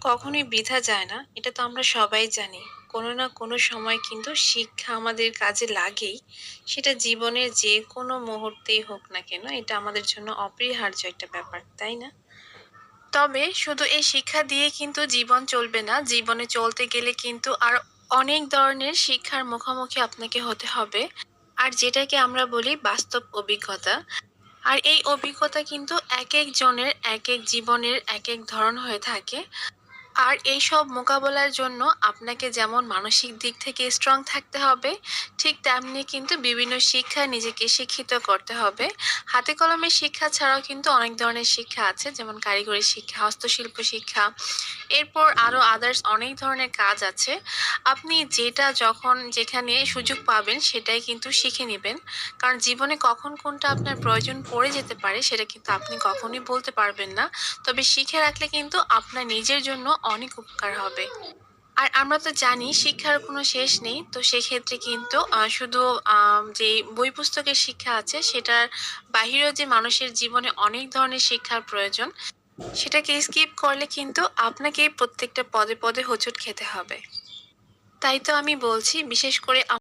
কখনোই বৃথা যায় না, এটা তো আমরা সবাই জানি। কোনো না কোনো সময় কিন্তু শিক্ষা আমাদের কাজে লাগেই, সেটা জীবনের যে কোনো মুহূর্তেই হোক না কেন, এটা আমাদের জন্য অপরিহার্য একটা ব্যাপার, তাই না? তবে শুধু এই শিক্ষা দিয়ে কিন্তু জীবন চলবে না, জীবনে চলতে গেলে কিন্তু আর অনেক ধরনের শিক্ষার মুখোমুখি আপনাকে হতে হবে। আর যেটাকে আমরা বলি বাস্তব অভিজ্ঞতা আর এই অভিজ্ঞতা কিন্তু এক একজনের এক এক জীবনের এক এক ধরন হয়ে থাকে। আর এই সব মোকাবেলার জন্য আপনাকে যেমন মানসিক দিক থেকে স্ট্রং থাকতে হবে, ঠিক তেমনি কিন্তু বিভিন্ন শিক্ষায় নিজেকে শিক্ষিত করতে হবে। হাতে কলমে শিক্ষা ছাড়াও কিন্তু অনেক ধরনের শিক্ষা আছে, যেমন কারিগরি শিক্ষা, হস্তশিল্প শিক্ষা, এরপর আরও আদার্স অনেক ধরনের কাজ আছে। আপনি যেটা যখন যেখানে সুযোগ পাবেন সেটাই কিন্তু শিখে নেবেন। কারণ জীবনে কখন কোনটা আপনার প্রয়োজন পড়ে যেতে পারে, সেটা কিন্তু আপনি কখনোই বলতে পারবেন না। তবে শিখে রাখলে কিন্তু আপনার নিজের জন্য অনেক উপকার হবে। আর আমরা তো জানি শিক্ষার কোনো শেষ নেই, তো সেক্ষেত্রে কিন্তু শুধু যে বই পুস্তকের শিক্ষা আছে, সেটার বাহিরেও যে মানুষের জীবনে অনেক ধরনের শিক্ষার প্রয়োজন, সেটাকে স্কিপ করলে কিন্তু আপনাকে প্রত্যেকটা পদে পদে হোঁচট খেতে হবে। তাই তো আমি বলছি, বিশেষ করে